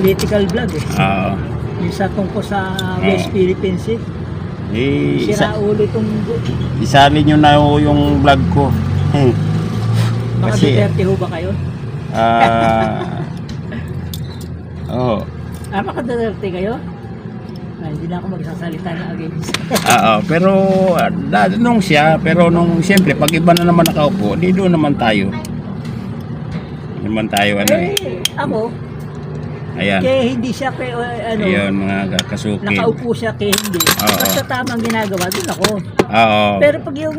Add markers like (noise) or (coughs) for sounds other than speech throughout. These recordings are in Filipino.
political vlog eh. Oo. Isa tungkol sa West Oo. Philippine Sea. Eh, Sira isa, ulo itong isali nyo na ho yung vlog ko. (laughs) mga Kasi- Duterte ho ba kayo? Ah. Oo. Ah, mga Duterte kayo? Ah, hindi na ako magsasalita na against. Oo, (laughs) pero ah, da, nung siya, pero nung siyempre pag iba na naman nakaupo, di doon naman tayo. Naman tayo ano eh. eh, ako, Ayan. kaya hindi siya kay, ano, Ayun mga kasukin. nakaupo siya kay hindi. Oo. Basta tamang ginagawa, dun ako. Oo. Pero pag yung,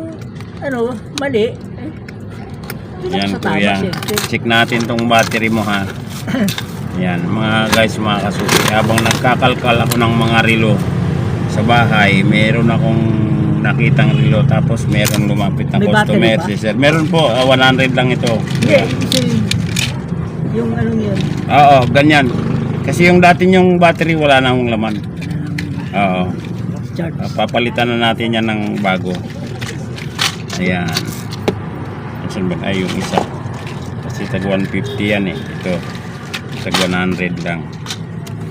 ano, mali, eh, Yan kuya. Check natin tong battery mo ha. (clears throat) Yan mga guys mga kasuki. Habang nagkakalkal ako ng mga relo sa bahay, meron akong nakitang relo tapos meron lumapit na May customer si sir. Meron po, ah, 100 lang ito. Hindi, kasi yung ano yun, Oo, ganyan. Kasi yung dati yung battery wala na akong laman. Oo. Ah, papalitan na natin yan ng bago. Ayan. Asan ba? Ay, yung isa. Kasi tag 150 yan eh. Ito. Tag 100 lang.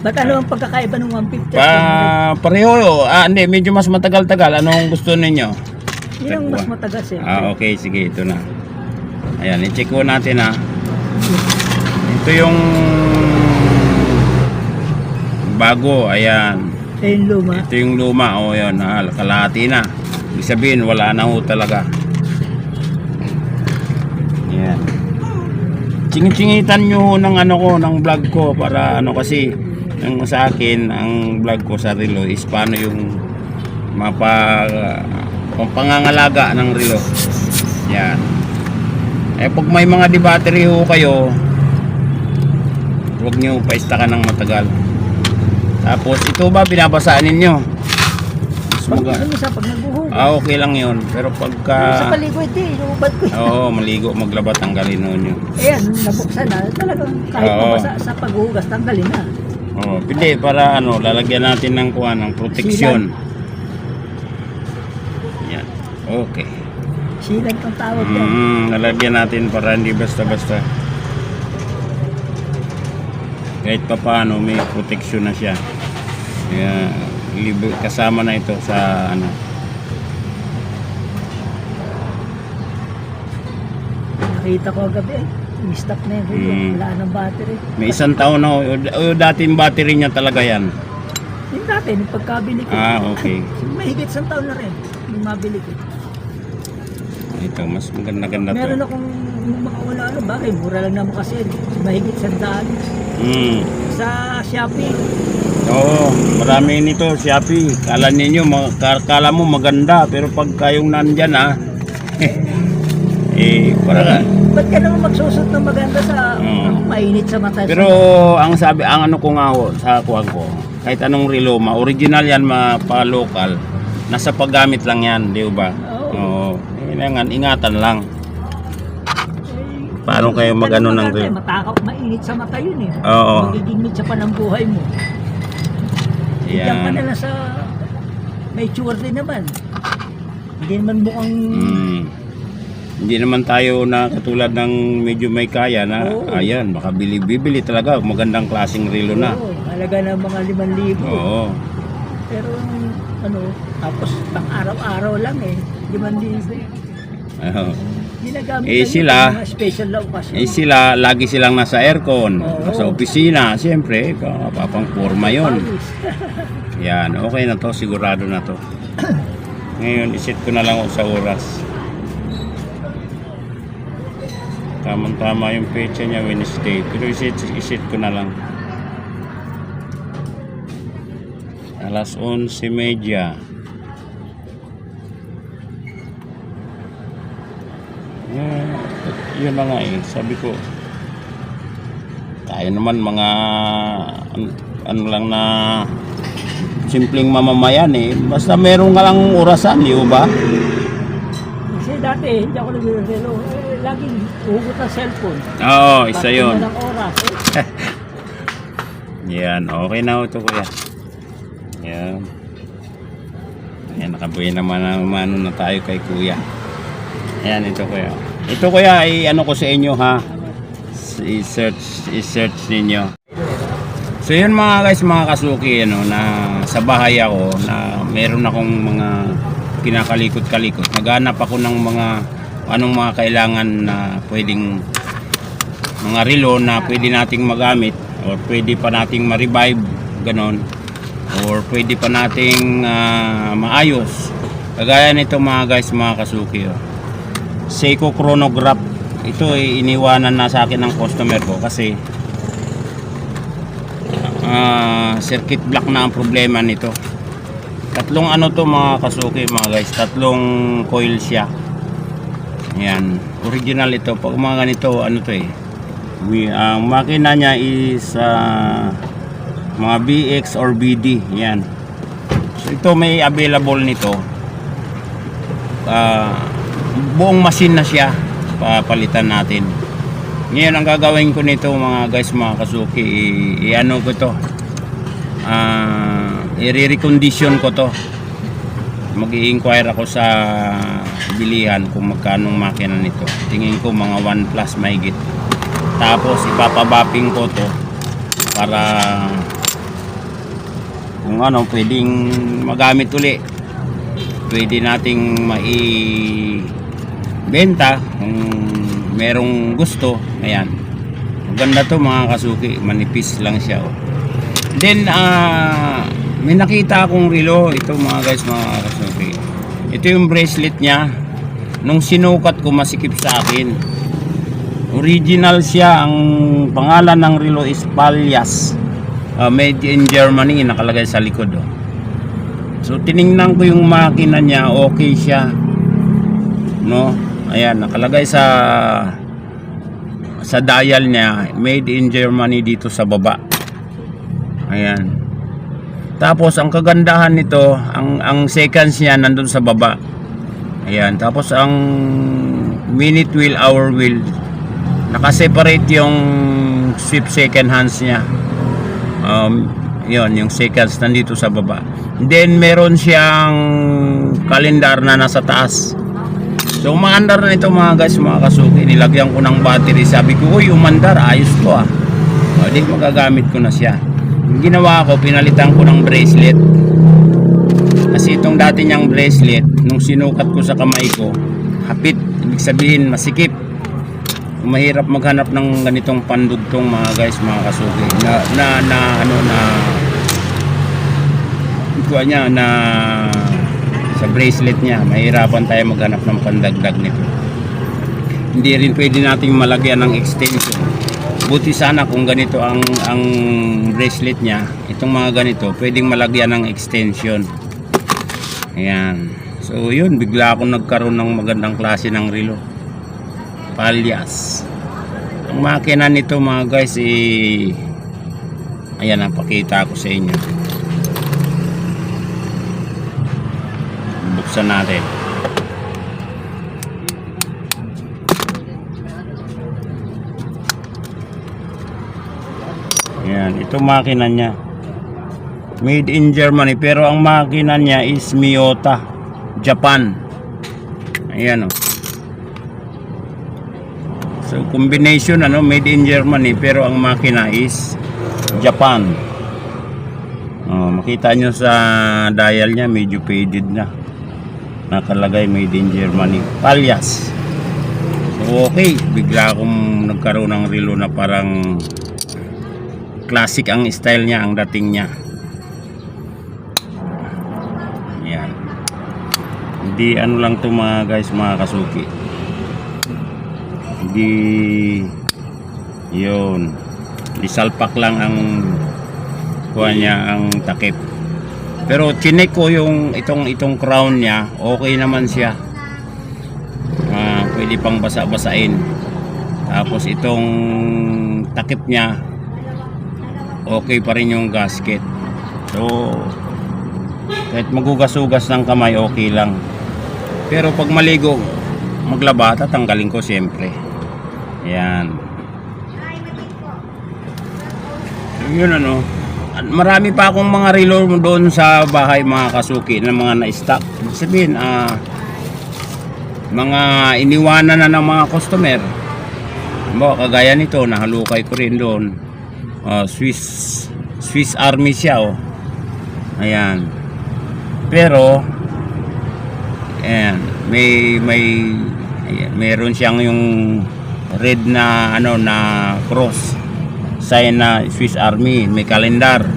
Ba't ano ang pagkakaiba ng 150? Pa, pareho. Ah, hindi. Medyo mas matagal-tagal. Anong gusto ninyo? Yun ang mas matagas eh. Ah, okay. Sige, ito na. Ayan, i-check ko natin ha. Ito yung bago. Ayan. Eh, yung luma. Ito yung luma, o oh, yun, ah, kalahati na. Ibig sabihin, wala na ho talaga. Yan. Ching-chingitan nyo ho ng ano ko, ng vlog ko para ano kasi, ang sa akin, ang vlog ko sa relo is paano yung mapa ang pangangalaga ng relo. Yan. Eh pag may mga di battery ho kayo, huwag nyo paistakan ng matagal. Tapos ito ba binabasaan ninyo? Mas Pag isa, pag nagbuhugos. Ah, okay lang yun. Pero sa pagka... paligo, hindi. Inuubad ko. Oo, maligo, maglaba, tanggalin ho nyo. Ayan, nabuksan na. Talagang kahit Oo. mabasa sa paghuhugas, tanggalin na. Oo, pwede para ano, lalagyan natin ng kuha ng proteksyon. Yan. Okay. Silag ang tawag yan. Mm, lalagyan natin para hindi basta-basta. Kahit pa paano, may proteksyon na siya. Kaya, libre, kasama na ito sa ano. Nakita ko gabi eh. Mistap na yun. Mm. Wala nang battery. May isang taon na, ho. o, o dating battery niya talaga yan. Yung dati, nung pagkabili ko. Ah, okay. (laughs) Mahigit isang taon na rin. Yung mabili ko. Ito, mas maganda-ganda to. Meron akong yung mga wala ano, bakit? Mura lang naman kasi. Mahigit isang daan. Mm. Sa Shopee. Oo, marami nito, Shopee. Kala ninyo, kala mo maganda, pero pag kayong nandyan ah, (laughs) eh, para Ba't ka naman magsusot ng maganda sa Mm. mainit sa mata? Pero ang sabi, ang ano ko nga ho, sa kuwan ko, kahit anong relo, ma original yan, pa-local, nasa paggamit lang yan, di ba? Oo. Oo. Kailangan, ingatan lang. Paano kayo mag-ano ng relo? Matakap, mainit sa mata yun eh. Oo. Magiging mitsa pa ng buhay mo. Diyan ka lang sa may tsura din naman. Hindi naman mukhang Mm. Hindi naman tayo na katulad ng medyo may kaya na, Oo. ayan, makabili, bibili talaga, magandang klaseng relo na. Oo, halaga ng mga 5,000. Oo. Pero ano, tapos pang araw-araw lang eh. 5,000. Oo. Ginagamit Eh, sila- sa mga special na okasyon. Eh sila, lagi silang nasa aircon, Oo. sa opisina, siyempre, papang forma yon. Yan, okay na to, sigurado na to. Ngayon, isit ko na lang sa oras. Tamang-tama yung pecha niya Wednesday, pero isit, isit ko na lang. Alas 11.30. yun na nga eh, sabi ko, tayo naman mga ano, ano lang na simpleng mamamayan eh. Basta meron ka lang orasan, di ba? Kasi dati, hindi ako nag-relo. Eh, laging hugot ng cellphone. Oo, isa Bakit yun. oras eh. (laughs) Yan, okay na ito kuya. Yan. Yan, nakabuhay naman na umano na tayo kay kuya. Yan, ito kuya. Ito kuya, ay ano ko sa inyo ha. I-search, i-search ninyo. So yun mga guys, mga kasuki, ano, na sa bahay ako, na meron akong mga kinakalikot-kalikot. Naghanap ako ng mga anong mga kailangan na pwedeng mga relo na pwede nating magamit or pwede pa nating ma-revive, ganon. Or pwede pa nating ah, maayos. Kagaya nito mga guys, mga kasuki. Oh. Seiko chronograph. Ito ay iniwanan na sa akin ng customer ko kasi ah, circuit block na ang problema nito. Tatlong ano to mga kasuki mga guys, tatlong coil siya. Yan, original ito. Pag mga ganito, ano to eh. We, ang makina niya is ah, mga BX or BD. Yan. So ito may available nito. Ah, buong machine na siya papalitan natin. Ngayon ang gagawin ko nito mga guys mga kasuki i-ano ko to? Ah i-recondition ko to. Mag inquire ako sa bilihan kung magkano ang makina nito. Tingin ko mga 1 plus mahigit. Tapos ipapabapping ko to para kung ano pwedeng magamit uli. Pwede nating mai benta kung merong gusto ayan. Maganda to mga kasuki manipis lang siya oh. then ah may nakita akong relo ito mga guys mga kasuki. Ito yung bracelet niya. Nung sinukat ko masikip sa akin. Original siya. Ang pangalan ng relo is Palyas Ah, made in Germany nakalagay sa likod oh. so tiningnan ko yung makina niya. Okay siya. No ayan nakalagay sa sa dial niya made in Germany dito sa baba. Ayan. Tapos ang kagandahan nito ang ang seconds niya nandun sa baba. Ayan. Tapos ang minute wheel hour wheel nakaseparate yung sweep second hands niya. Um, yun yung seconds nandito sa baba. Then meron siyang kalendar na nasa taas So umaandar na ito mga guys, mga kasuki. Nilagyan ko ng battery. Sabi ko, uy, umandar, ayos to ah. O, di magagamit ko na siya. Yung ginawa ko, pinalitan ko ng bracelet. Kasi itong dati niyang bracelet, nung sinukat ko sa kamay ko, hapit. Ibig sabihin, masikip. Mahirap maghanap ng ganitong pandugtong mga guys, mga kasuki. Na, na, na ano, na, kuha niya, na, sa bracelet niya mahirapan tayo maghanap ng pandagdag nito. Hindi rin pwede nating malagyan ng extension. Buti sana kung ganito ang ang bracelet niya itong mga ganito pwedeng malagyan ng extension. Ayan. So yun bigla akong nagkaroon ng magandang klase ng relo. Palyas ang makina nito mga guys eh, ayan napakita ko sa inyo buksan natin. Yan ito makina niya. Made in Germany pero ang makina niya is Miyota Japan. Ayan o so combination ano made in Germany pero ang makina is Japan. Oh, makita nyo sa dial niya medyo faded na nakalagay made in Germany. Palyas. So okay. Bigla akong nagkaroon ng relo na parang classic ang style niya ang dating niya. Yan hindi ano lang to mga guys mga kasuki. Hindi yun. Di salpak lang ang kuha niya ang takip pero chinek ko yung itong itong crown niya okay naman siya. Ah, pwede pang basa-basain. Tapos itong takip niya okay pa rin yung gasket. So kahit magugas-ugas ng kamay okay lang. Pero pag maligo maglaba tatanggalin ko siyempre. Yan so, yun ano marami pa akong mga relo doon sa bahay mga kasuki na mga na-stock sabihin ah mga iniwanan na ng mga customer Mo, kagaya nito, nahalukay ko rin doon. Ah, Swiss Swiss Army siya oh. Ayan. Pero ayan, may may ayan, meron siyang yung red na ano na cross sign na Swiss Army, may kalendar.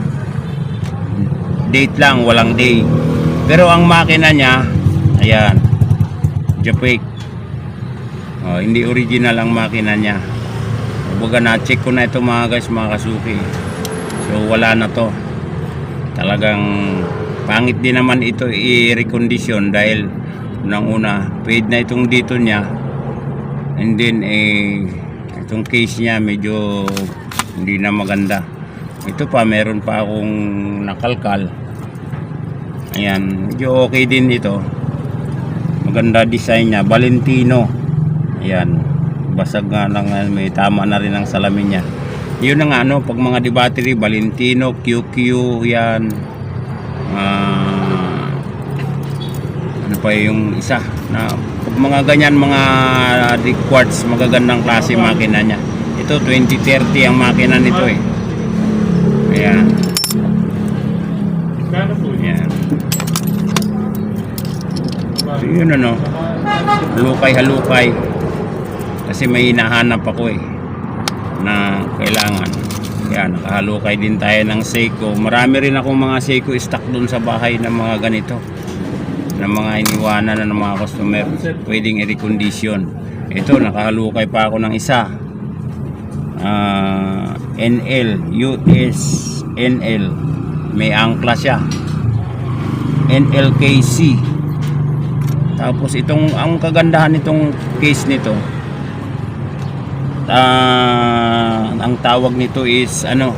Date lang, walang day. Pero ang makina niya, ayan, Japik. Oh, hindi original ang makina niya. Kumbaga na-check ko na ito mga guys, mga kasuki. So wala na to. Talagang pangit din naman ito i-recondition dahil unang una, paid na itong dito niya. And then eh itong case niya medyo hindi na maganda. Ito pa meron pa akong nakalkal. Ayan, medyo okay din ito. Maganda design niya, Valentino. Ayan, basag nga lang ah, may tama na rin ang salamin niya. Yun ang ano, pag mga di battery, Valentino, QQ, yan. Ah, ano pa yung isa na pag mga ganyan mga quartz magagandang klase makina niya ito 2030 ang makina nito eh. Ayan. Ayan. So yun ano halukay halukay kasi may hinahanap ako eh na kailangan. Yan nakahalukay din tayo ng Seiko. Marami rin akong mga Seiko stock dun sa bahay ng mga ganito. Ng mga iniwanan na ng mga customer. Pwedeng i-recondition. Ito nakahalukay pa ako ng isa Ah, NL US NL may angkla siya. NLKC tapos itong ang kagandahan nitong case nito ah, ang tawag nito is ano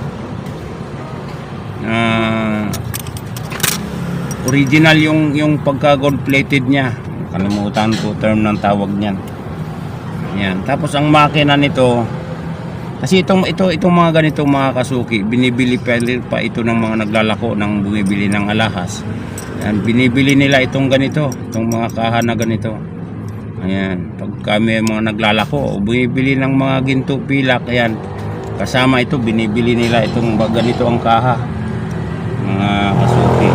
ah, original yung yung pagka gold plated niya. Kalimutan ko term ng tawag niyan. Yan. Tapos ang makina nito kasi itong ito itong mga ganitong mga kasuki binibili pa, pa ito ng mga naglalako ng bumibili ng alahas. Yan binibili nila itong ganito itong mga kaha na ganito. Ayan pag kami mga naglalako bumibili ng mga ginto pilak ayan kasama ito binibili nila itong ba- ganito ang kaha mga kasuki.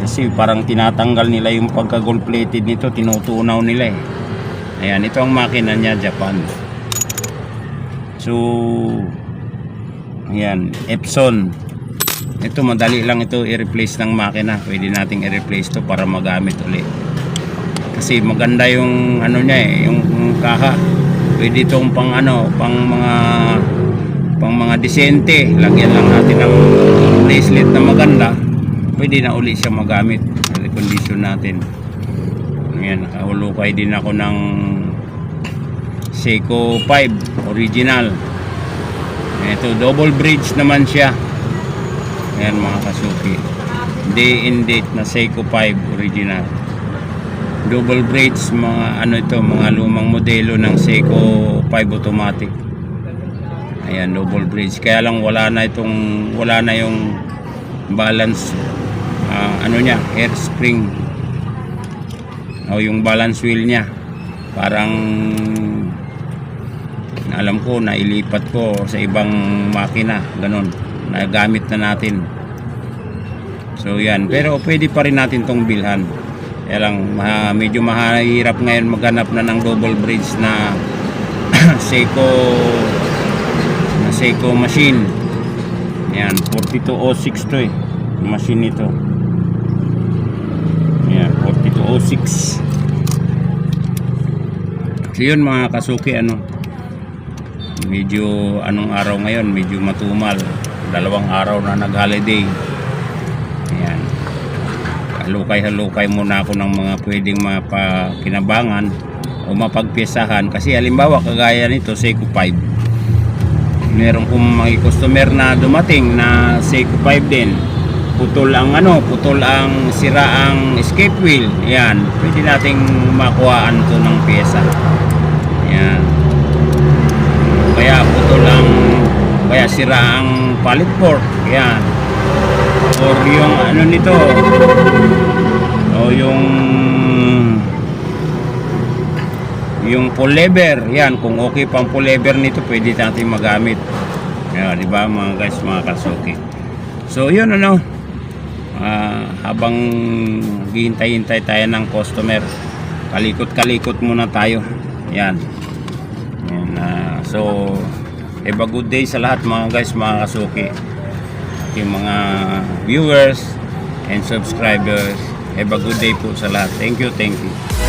Kasi parang tinatanggal nila yung pagka gold plated nito tinutunaw nila eh. Ayan ito ang makina niya Japan so ayan Epson. Ito madali lang ito i-replace ng makina. Pwede nating i-replace to para magamit ulit kasi maganda yung ano niya eh yung, yung kaha. Pwede itong pang ano pang mga pang mga disente lagyan lang natin ng bracelet na maganda. Pwede na uli siya magamit. Recondition natin. Ayan nakahulukay din ako ng Seiko 5 original. Ito double bridge naman siya. Ayan mga kasuki. Day in date na Seiko 5 original. Double bridge mga ano ito mga lumang modelo ng Seiko 5 automatic. Ayan double bridge. Kaya lang wala na itong wala na yung balance ah, ano niya air spring. O yung balance wheel niya. Parang alam ko nailipat ko sa ibang makina ganun. Nagamit na natin. So yan. Pero pwede pa rin natin tong bilhan. Kaya lang ma- medyo mahirap ngayon maghanap na ng double bridge na (coughs) Seiko na Seiko machine. Yan 4206 to eh machine nito. Yan 4206 so yun mga kasuki ano medyo anong araw ngayon medyo matumal. Dalawang araw na nag holiday ayan. Halukay-halukay muna ako ng mga pwedeng mapakinabangan o mapagpiesahan. Kasi halimbawa kagaya nito Seiko 5 meron kong mga customer na dumating na Seiko 5 din. Putol ang ano putol ang sira ang escape wheel. Yan pwede nating makuhaan to ng pyesa yan kaya putol ang kaya sira ang pallet fork yan or yung ano nito o yung yung pull yan kung okay pang pull nito pwede natin magamit Yeah, di ba mga guys, mga kasuki. So yun ano, ah, habang hihintay-hintay tayo ng customer, kalikot-kalikot muna tayo. Yan. Yan, ah, so, have a good day sa lahat mga guys, mga kasuki. Yung mga viewers and subscribers, have a good day po sa lahat. Thank you, thank you.